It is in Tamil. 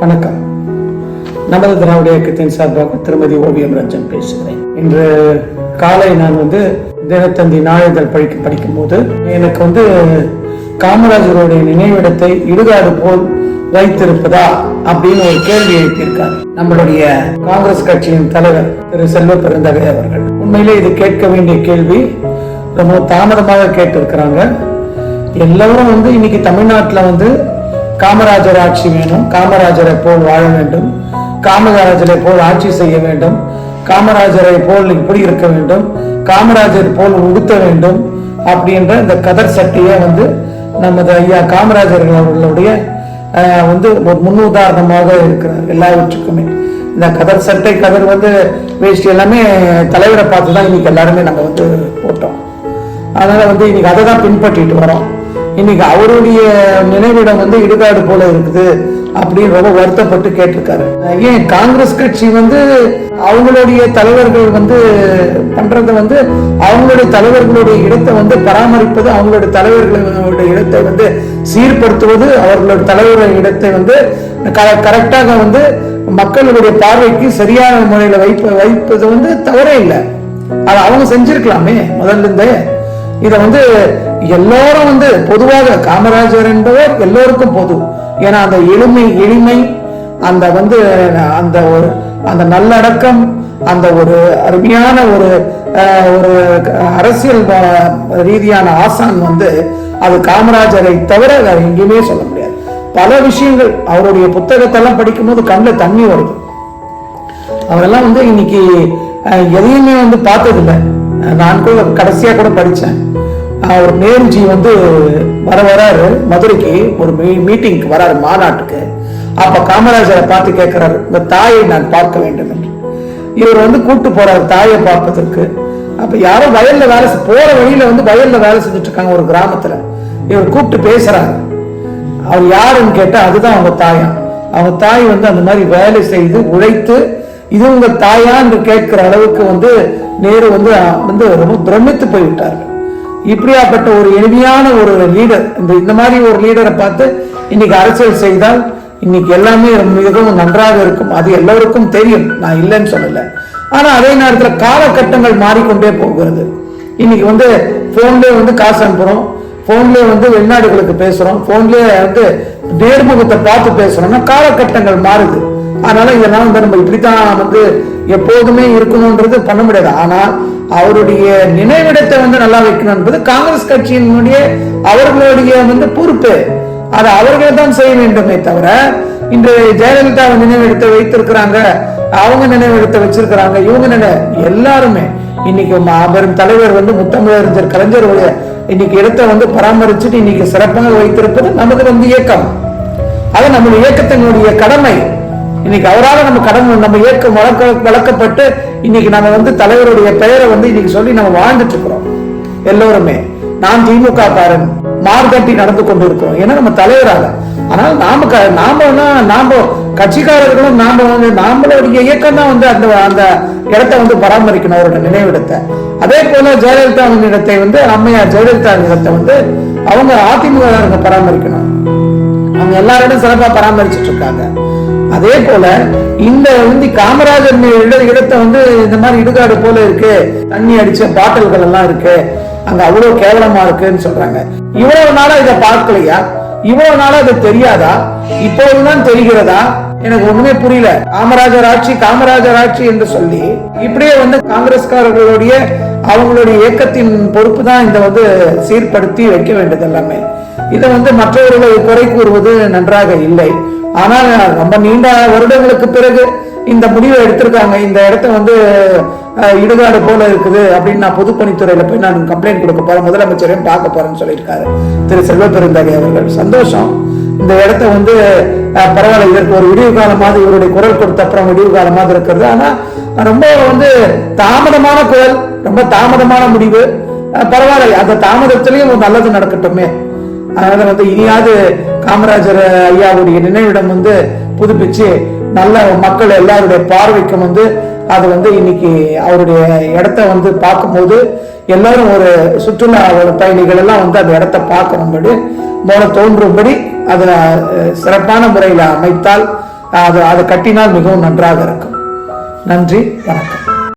வணக்கம். நமது திராவிட இயக்கத்தின் சார்பாக திருமதி ஓவியம் ரஞ்சன் பேசுகிறேன். இன்று காலை நான் வந்து தினத்தந்தி நாளிதழ் படிக்க படிக்கும் போது எனக்கு வந்து காமராஜருடைய நினைவிடத்தை இடுகாடு போல் வைத்திருப்பதா அப்படின்னு ஒரு கேள்வி எழுப்பியிருக்கார். நம்மளுடைய காங்கிரஸ் கட்சியின் தலைவர் திரு செல்வ பெருந்தகை அவர்கள். உண்மையிலே இது கேட்க வேண்டிய கேள்வி. ரொம்ப தாமதமாக கேட்டிருக்கிறாங்க. எல்லாரும் வந்து இன்னைக்கு தமிழ்நாட்டில் வந்து காமராஜர் ஆட்சி வேணும். காமராஜரை போல் வாழ வேண்டும். காமராஜரை போல் ஆட்சி செய்ய வேண்டும். காமராஜரை போல் இப்படி இருக்க வேண்டும். காமராஜர் போல் உடுத்த வேண்டும். அப்படின்ற இந்த கதர் சட்டையை வந்து நமது ஐயா காமராஜர் அவர்களுடைய வந்து ஒரு முன்னுதாரணமாக இருக்கிறார் எல்லாவற்றுக்குமே. இந்த கதர் சட்டை கதர் வந்து வேஷ்டி எல்லாமே தலைவரை பார்த்து தான் இன்னைக்கு எல்லாருமே நாங்கள் வந்து போட்டோம். அதனால வந்து இன்னைக்கு அதை தான் பின்பற்றிட்டு வரோம். இன்னைக்கு அவருடைய நினைவிடம் வந்து இடுகாடு போல இருக்குது அப்படின்னு ரொம்ப வருத்தப்பட்டு கேட்டிருக்காரு. ஏன் காங்கிரஸ் கட்சி வந்து அவங்களுடைய தலைவர்கள் வந்து பண்றதை வந்து அவங்களுடைய தலைவர்களுடைய இடத்தை வந்து பராமரிப்பது அவங்களுடைய தலைவர்களுடைய இடத்தை வந்து சீர்படுத்துவது அவர்களுடைய தலைவர்கள் இடத்தை வந்து கரெக்டாக வந்து மக்களுடைய பார்வைக்கு சரியான முறையில வைப்ப வைப்பது வந்து தவறே இல்லை. அது அவங்க செஞ்சிருக்கலாமே முதல்ல இருந்தே. இதை வந்து எல்லாரும் வந்து பொதுவாக காமராஜர் என்பவர் எல்லோருக்கும் பொது. ஏன்னா அந்த எளிமை எளிமை அந்த வந்து அந்த ஒரு அந்த நல்லடக்கம் அந்த ஒரு அருமையான ஒரு அஹ், ஒரு அரசியல் ரீதியான ஆசான் வந்து அது காமராஜரை தவிர வேற எங்கேயுமே சொல்ல முடியாது. பல விஷயங்கள் அவருடைய புத்தகத்தெல்லாம் படிக்கும்போது கண்ணில் தண்ணி வருது. அவரெல்லாம் வந்து இன்னைக்கு அஹ், எதையுமே வந்து பார்த்ததில்லை. நான் கூட கடைசியா கூட படித்தேன் ஒரு நேருஜி வந்து வர வராரு மதுரைக்கு ஒரு மீட்டிங்க்கு வராரு மாநாட்டுக்கு. அப்ப காமராஜரை பார்த்து கேட்குறாரு இந்த தாயை நான் பார்க்க வேண்டும் என்று. இவர் வந்து கூட்டு போறாரு தாயை பார்ப்பதற்கு. அப்ப யாரோ வயல்ல வேலை போகிற போற வழியில வந்து வயல்ல வேலை செஞ்சுட்டு இருக்காங்க ஒரு கிராமத்துல. இவர் கூப்பிட்டு பேசுகிறாங்க அவர் யாருன்னு கேட்டா அதுதான் அவங்க தாயம். அவங்க தாய் வந்து அந்த மாதிரி வேலை செய்து உழைத்து இது உங்க என்று கேட்கிற அளவுக்கு வந்து நேரு வந்து வந்து ரொம்ப பிரமித்து போய்விட்டார்கள் இப்படியாப்பட்ட ஒரு எளிமையான ஒரு லீடர் இந்த இந்த மாதிரி ஒரு லீடரை பார்த்து இன்னைக்கு அரசியல் செய்தால் இன்னைக்கு எல்லாமே மிகவும் நன்றாக இருக்கும். அது எல்லோருக்கும் தெரியும். நான் இல்லைன்னு சொல்லல. ஆனா அதே நேரத்தில் காலகட்டங்கள் மாறிக்கொண்டே போகிறது. இன்னைக்கு வந்து போன்லயே வந்து காசு அனுப்புறோம். போன்லயே வந்து வெளிநாடுகளுக்கு பேசுறோம். போன்லயே வந்து நேர்முகத்தை பார்த்து பேசுறோம்னா காலகட்டங்கள் மாறுது. அதனால இதெல்லாம் வந்து நம்ம இப்படித்தான் வந்து எப்போதுமே இருக்கணும்ன்றது பண்ண முடியாது. ஆனால் அவருடைய நினைவிடத்தை வந்து நல்லா வைக்கணும் என்பது காங்கிரஸ் கட்சியினுடைய அவர்களுடைய வந்து பொறுப்பு. அதை அவர்கள் தான் செய்ய வேண்டுமே தவிர இன்று ஜெயலலிதா நினைவிடத்தை வைத்திருக்கிறாங்க அவங்க நினைவிடத்தை வச்சிருக்கிறாங்க இவங்க நினை எல்லாருமே. இன்னைக்கு மாபெரும் தலைவர் வந்து முத்தமிழறிஞர் கலைஞருடைய இன்னைக்கு இடத்தை வந்து பராமரிச்சுட்டு இன்னைக்கு சிறப்பாக வைத்திருப்பது நமது வந்து இயக்கம். அது நம்முடைய இயக்கத்தினுடைய கடமை. இன்னைக்கு அவரால நம்ம கடன் நம்ம இயக்கம் வளர்க்க வளர்க்கப்பட்டு இன்னைக்கு நம்ம வந்து தலைவருடைய பெயரை வந்து இன்னைக்கு சொல்லி நம்ம வாழ்ந்துட்டு இருக்கிறோம். எல்லோருமே நான் திமுக காரன் மார்கட்டி நடந்து கொண்டு இருக்கிறோம் ஏன்னா நம்ம தலைவரால. ஆனால் நாம நாம நாம கட்சிக்காரர்களும் நாம வந்து நாமளுடைய இயக்கம் தான் வந்து அந்த அந்த இடத்தை வந்து பராமரிக்கணும் அவரோட நினைவிடத்தை. அதே போல ஜெயலலிதா இடத்தை வந்து அம்மையார் ஜெயலலிதா இடத்தை வந்து அவங்க அதிமுக பராமரிக்கணும். அவங்க எல்லாரோடும் சிறப்பா பராமரிச்சுட்டு இருக்காங்க. அதே போல இந்த வந்து காமராஜர் இட- இடத்தை வந்து இந்த மாதிரி இடுகாடு போல இருக்கு தண்ணி அடிச்ச பாட்டில்கள் எல்லாம் இருக்கு அங்க அவ்வளவு கேவலமா இருக்குன்னு சொல்றாங்க. இவ்வளவு நாளா இதை பார்க்கலையா? இவ்வளவு நாளா இது தெரியாதா? இப்போதுதான் தெரிகிறதா? எனக்கு ஒண்ணுமே புரியல. காமராஜர் ஆட்சி காமராஜர் ஆட்சி என்று சொல்லி இப்படியே வந்து காங்கிரஸ்காரர்களுடைய அவங்களுடைய இயக்கத்தின் பொறுப்பு தான் இந்த வந்து சீர்படுத்தி வைக்க வேண்டியது எல்லாமே. இதை வந்து மற்றவர்களை குறை கூறுவது நன்றாக இல்லை. ஆனால் ரொம்ப நீண்ட வருடங்களுக்கு பிறகு இந்த முடிவை எடுத்திருக்காங்க. இந்த இடத்த வந்து இடுகாடு போல இருக்குது அப்படின்னு நான் பொதுப்பணித்துறையில போய் நான் கம்ப்ளைண்ட் கொடுக்க போறேன். முதலமைச்சரையும் பார்க்க போறேன்னு சொல்லியிருக்காரு. திரு செல்வ பெருந்தகை அவர்கள். சந்தோஷம். இந்த இடத்த வந்து பரவாயில்ல. இதற்கு ஒரு விடிவு காலமாக இவருடைய குரல் கொடுத்த அப்புறம் விடிவு காலமாக இருக்கிறது. ஆனா ரொம்ப வந்து தாமதமான குரல் ரொம்ப தாமதமான முடிவு. பரவாயில்ல. அந்த தாமதத்திலையும் ஒரு நல்லது நடக்கட்டுமே. அதனால வந்து இனியாவது காமராஜர் ஐயாவுடைய நினைவிடம் வந்து புதுப்பிச்சு நல்ல மக்கள் எல்லாருடைய பார்வைக்கும் வந்து அது வந்து இன்னைக்கு அவருடைய இடத்த வந்து பார்க்கும்போது எல்லாரும் ஒரு சுற்றுலா ஒரு பயணிகள் எல்லாம் வந்து அந்த இடத்த பார்க்கணும்படி போல தோன்றும்படி அதை சிறப்பான முறையில் அமைத்தால் அது அதை கட்டினால் மிகவும் நன்றாக இருக்கும். நன்றி வணக்கம்.